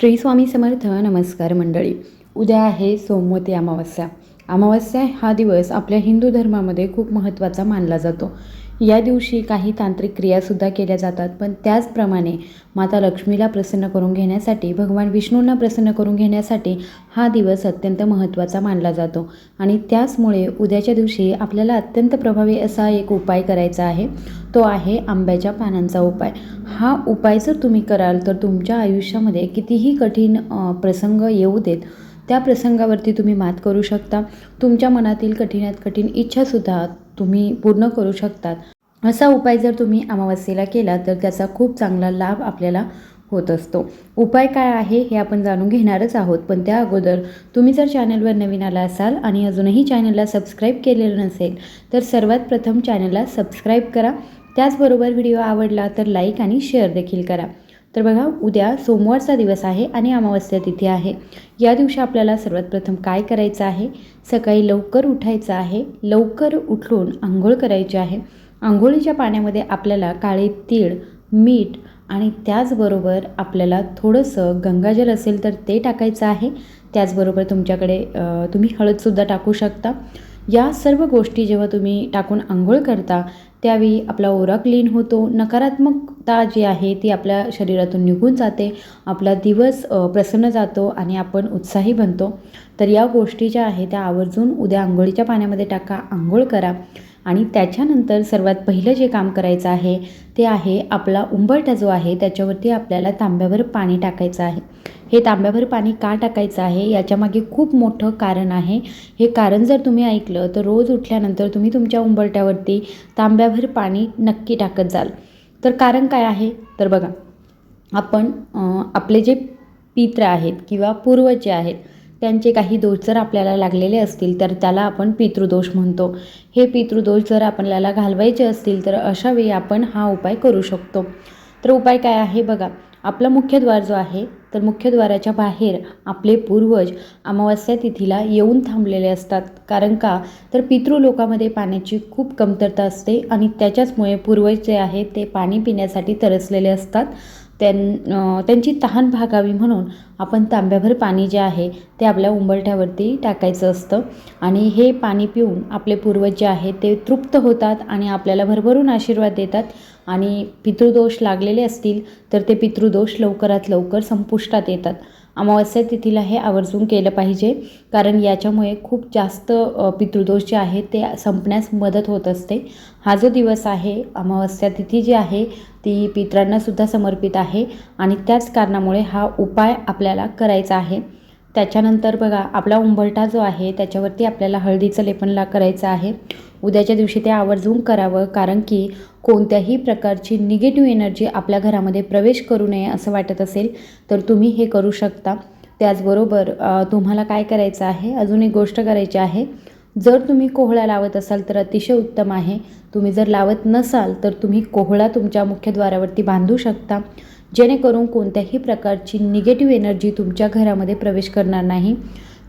श्री स्वामी समर्थ नमस्कार मंडळी. उद्या आहे सोमवती अमावस्या. अमावस्या हा दिवस आपल्या हिंदू धर्मामध्ये खूप महत्त्वाचा मानला जातो. या दिवशी काही तांत्रिक क्रियासुद्धा केल्या जातात पण त्याचप्रमाणे माता लक्ष्मीला प्रसन्न करून घेण्यासाठी भगवान विष्णूंना प्रसन्न करून घेण्यासाठी हा दिवस अत्यंत महत्त्वाचा मानला जातो. आणि त्याचमुळे उद्याच्या दिवशी आपल्याला अत्यंत प्रभावी असा एक उपाय करायचा आहे. तो आहे आंब्याच्या पानांचा उपाय. हा उपाय जर तुम्ही कराल तर तुमच्या आयुष्यामध्ये कितीही कठीण प्रसंग येऊ देत त्या प्रसंगावरती तुम्ही मात करू शकता. तुमच्या मनातील कठीणात कठीण इच्छासुद्धा तुम्ही पूर्ण करू शकतात. असा उपाय जर तुम्ही अमावस्येला केला तर त्याचा खूप चांगला लाभ आपल्याला होत असतो. उपाय काय आहे हे आपण जाणून घेणारच आहोत. पण त्या अगोदर तुम्ही जर चॅनलवर नवीन आला असाल आणि अजूनही चॅनलला सबस्क्राईब केलेलं नसेल तर सर्वात प्रथम चॅनलला सबस्क्राईब करा. त्याचबरोबर व्हिडिओ आवडला तर लाईक आणि शेअर देखील करा. तर बघा उद्या सोमवारचा दिवस आहे आणि अमावस्या तिथी आहे. या दिवशी आपल्याला सर्वात प्रथम काय करायचं आहे? सकाळी लवकर उठायचं आहे. लवकर उठून आंघोळ करायची आहे. आंघोळीच्या पाण्यामध्ये आपल्याला काळे तीळ मीठ आणि त्याचबरोबर आपल्याला थोडंसं गंगाजल असेल तर ते टाकायचं आहे. त्याचबरोबर तुमच्याकडे तुम्ही हळदसुद्धा टाकू शकता. या सर्व गोष्टी जेव्हा तुम्ही टाकून आंघोळ करता त्यावेळी आपला ओरा क्लीन होतो. नकारात्मकता जी आहे ती आपल्या शरीरातून निघून जाते. आपला दिवस प्रसन्न जातो आणि आपण उत्साही बनतो. तर या गोष्टी ज्या आहेत त्या आवर्जून उद्या आंघोळीच्या पाण्यामध्ये टाका आंघोळ करा. आणि त्याच्यानंतर सर्वात पहिलं जे काम करायचं आहे ते आहे आपला उंबरटा जो आहे त्याच्यावरती आपल्याला तांब्यावर पाणी टाकायचं आहे. हे तांब्यावर पाणी का टाकायचं आहे याच्यामागे खूप मोठं कारण आहे. हे कारण जर तुम्ही ऐकलं तर रोज उठल्यानंतर तुम्ही तुमच्या उंबरट्यावरती तांब्याभर पाणी नक्की टाकत जाल. तर कारण काय आहे? तर बघा आपण आपले जे पित्र आहेत किंवा पूर्वज जे आहेत त्यांचे काही दोष जर आपल्याला लागलेले असतील तर त्याला आपण पितृदोष म्हणतो. हे पितृदोष जर आपल्याला घालवायचे असतील तर अशा वेळी आपण हा उपाय करू शकतो. तर उपाय काय आहे बघा. आपला मुख्यद्वार जो आहे तर मुख्यद्वाराच्या बाहेर आपले पूर्वज अमावस्या तिथीला येऊन थांबलेले असतात. कारण का? तर पितृलोकामध्ये पाण्याची खूप कमतरता असते आणि त्याच्याचमुळे पूर्वज जे आहे ते पाणी पिण्यासाठी तरसलेले असतात. त्यां त्यांची तहान भागावी म्हणून आपण तांब्याभर पाणी जे आहे ते आपल्या उंबरठ्यावरती टाकायचं असतं. आणि हे पाणी पिऊन आपले पूर्वज जे आहेत ते तृप्त होतात आणि आपल्याला भरभरून आशीर्वाद देतात. आणि पितृदोष लागलेले असतील तर ते पितृदोष लवकरात लवकर संपुष्टात येतात. अमावस्या तिथीला हे आवर्जून केलं पाहिजे. कारण याच्यामुळे खूप जास्त पितृदोष जे आहे ते संपण्यास मदत होत असते. हा जो दिवस आहे अमावस्या तिथी जी आहे ती पित्रांनासुद्धा समर्पित आहे. आणि त्याच कारणामुळे हा उपाय आपल्याला करायचा आहे. त्याच्यानंतर बघा आपला उंबरठा जो आहे त्याच्यावरती आपल्याला हळदीचं लेपनला करायचं आहे. उद्याच्या दिवशी ते आवर्जून करावं कारण की कोणत्याही प्रकारची निगेटिव्ह एनर्जी आपल्या घरामध्ये प्रवेश करू नये असं वाटत असेल तर तुम्ही हे करू शकता. त्याचबरोबर तुम्हाला काय करायचं आहे? अजून एक गोष्ट करायची आहे. जर तुम्ही कोहळा लावत असाल तर अतिशय उत्तम आहे. तुम्ही जर लावत नसाल तर तुम्ही कोहळा तुमच्या मुख्यद्वारावरती बांधू शकता. जेणेकरून कोणत्याही प्रकारची निगेटिव्ह एनर्जी तुमच्या घरामध्ये प्रवेश करणार नाही.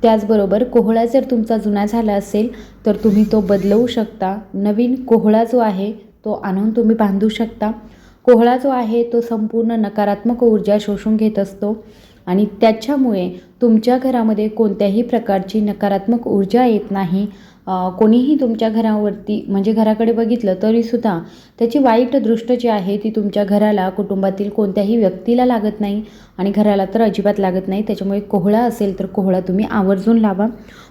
त्याचबरोबर कोहळा जर तुमचा जुना झाला असेल तर तुम्ही तो बदलवू शकता. नवीन कोहळा जो आहे तो आणून तुम्ही बांधू शकता. कोहळा जो आहे तो संपूर्ण नकारात्मक ऊर्जा शोषून घेत असतो आणि त्याच्यामुळे तुमच्या घरामध्ये कोणत्याही प्रकारची नकारात्मक ऊर्जा येत नाही. कोणीही तुमच्या घरावरती म्हणजे घराकडे बघितलं तरीसुद्धा त्याची वाईट दृष्ट जी आहे ती तुमच्या घराला कुटुंबातील कोणत्याही व्यक्तीला लागत नाही आणि घराला तर अजिबात लागत नाही. त्याच्यामुळे कोहळा असेल तर कोहळा तुम्ही आवर्जून लावा.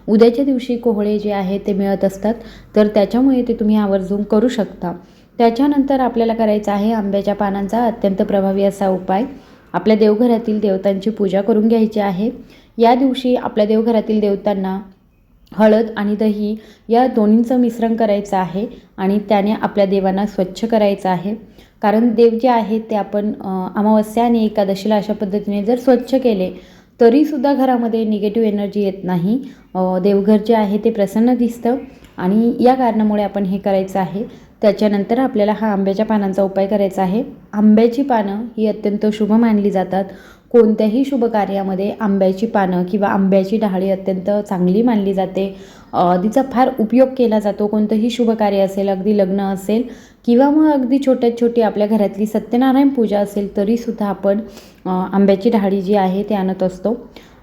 उद्याच्या दिवशी कोहळे जे आहे ते मिळत असतात तर त्याच्यामुळे ते तुम्ही आवर्जून करू शकता. त्याच्यानंतर आपल्याला करायचं आहे आंब्याच्या पानांचा अत्यंत प्रभावी असा उपाय. आपल्या देवघरातील देवतांची पूजा करून घ्यायची आहे. या दिवशी आपल्या देवघरातील देवतांना हळद आणि दही या दोन्हींचं मिश्रण करायचं आहे आणि त्याने आपल्या देवांना स्वच्छ करायचं आहे. कारण देव जे आहेत ते आपण अमावस्या आणि एकादशीला अशा पद्धतीने जर स्वच्छ केले तरीसुद्धा घरामध्ये निगेटिव्ह एनर्जी येत नाही. देवघर जे आहे ते प्रसन्न दिसतं आणि या कारणामुळे आपण हे करायचं आहे. त्याच्यानंतर आपल्याला हा आंब्याच्या पानांचा उपाय करायचा आहे. आंब्याची पानं ही अत्यंत शुभ मानली जातात. कोणत्याही शुभ कार्यामध्ये आंब्याची पानं किंवा आंब्याची डहाळी अत्यंत चांगली मानली जाते. तिचा फार उपयोग केला जातो. कोणतंही शुभ कार्य असेल अगदी लग्न असेल किंवा मग अगदी छोट्यात छोटी आपल्या घरातली सत्यनारायण पूजा असेल तरीसुद्धा आपण आंब्याची डहाळी जी आहे ते आणत असतो.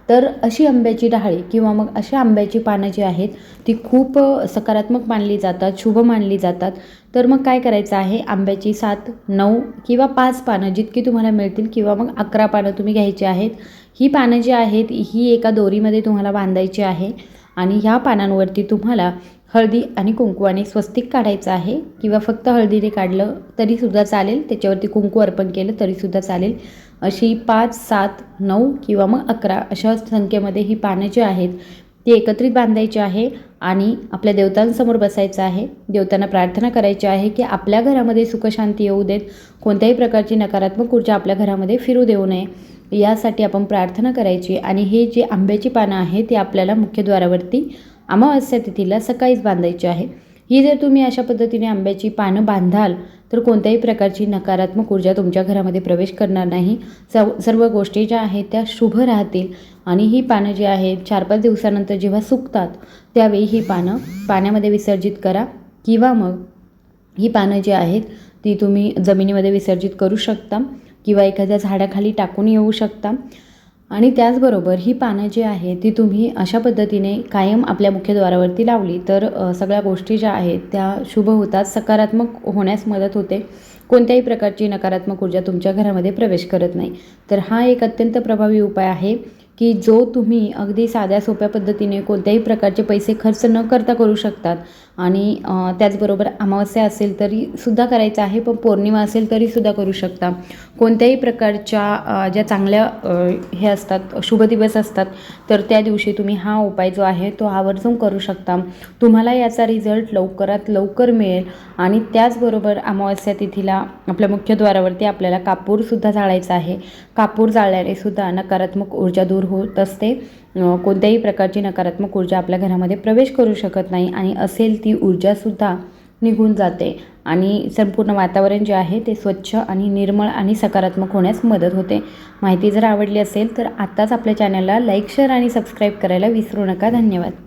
तर अशी आंब्याची डहाळी किंवा मग अशा आंब्याची पानं जी आहेत ती खूप सकारात्मक मानली जातात शुभ मानली जातात. तर मग काय करायचं आहे? आंब्याची सात नऊ किंवा पाच पानं जितकी तुम्हाला मिळतील किंवा मग अकरा पानं तुम्ही घ्यायची आहेत ही पानं जी आहेत ही एका दोरीमध्ये तुम्हाला बांधायची आहे आणि ह्या पानांवरती तुम्हाला हळदी आणि कुंकू आणि स्वस्तिक काढायचं आहे किंवा फक्त हळदीने काढलं तरीसुद्धा चालेल त्याच्यावरती कुंकू अर्पण केलं तरीसुद्धा चालेल. अशी पाच सात नऊ किंवा मग अकरा अशा संख्येमध्ये ही पानं जी आहेत ती एकत्रित बांधायची आहे आणि आपल्या देवतांसमोर बसायचं आहे. देवतांना प्रार्थना करायची आहे की आपल्या घरामध्ये सुखशांती येऊ देत कोणत्याही प्रकारची नकारात्मक ऊर्जा आपल्या घरामध्ये फिरू देऊ नये यासाठी आपण प्रार्थना करायची. आणि हे जे आंब्याची पानं आहे ती आपल्याला मुख्यद्वारावरती अमावस्या तिथीला सकाळीच बांधायची आहे. ही जर तुम्ही अशा पद्धतीने आंब्याची पानं बांधाल तर कोणत्याही प्रकारची नकारात्मक ऊर्जा तुमच्या घरामध्ये प्रवेश करणार नाही. सर्व सर्व गोष्टी ज्या आहेत त्या शुभ राहतील आणि ही पानं जी आहेत चार पाच दिवसानंतर जेव्हा सुकतात त्यावेळी ही पानं पाण्यामध्ये विसर्जित करा किंवा मग ही पानं जी आहेत ती तुम्ही जमिनीमध्ये विसर्जित करू शकता किंवा एखाद्या झाडाखाली टाकून येऊ शकता. आणि त्याचबरोबर ही पानं जी आहे ती तुम्ही अशा पद्धतीने कायम आपल्या मुख्यद्वारावरती लावली. तर सगळ्या गोष्टी ज्या आहेत त्या शुभ होतात. सकारात्मक होण्यास मदत होते. कोणत्याही प्रकारची नकारात्मक ऊर्जा तुमच्या घरामध्ये प्रवेश करत नाही. तर हा एक अत्यंत प्रभावी उपाय आहे. की जो तुम्ही अगदी साध्या सोप्या पद्धतीने कोणत्याही प्रकारचे पैसे खर्च न करता करू शकतात. आणि त्याचबरोबर अमावस्या असेल तरी सुद्धा करायचं आहे पण पौर्णिमा असेल तरीसुद्धा करू शकता. कोणत्याही प्रकारच्या ज्या चांगल्या हे असतात शुभ दिवस असतात तर त्या दिवशी तुम्ही हा उपाय जो आहे तो आवर्जून करू शकता. तुम्हाला याचा रिझल्ट लवकरात लवकर मिळेल. आणि त्याचबरोबर अमावस्या तिथीला आपल्या मुख्यद्वारावरती आपल्याला कापूरसुद्धा जाळायचा आहे. कापूर जाळल्याने सुद्धा नकारात्मक ऊर्जा दूर होत असते. कोणत्याही प्रकारची नकारात्मक ऊर्जा आपल्या घरामध्ये प्रवेश करू शकत नाही आणि असेल ती ऊर्जासुद्धा निघून जाते आणि संपूर्ण वातावरण जे आहे ते स्वच्छ आणि निर्मळ आणि सकारात्मक होण्यास मदत होते. माहिती जर आवडली असेल तर आत्ताच आपल्या चॅनलला लाईक शेअर आणि सबस्क्राईब करायला विसरू नका. धन्यवाद.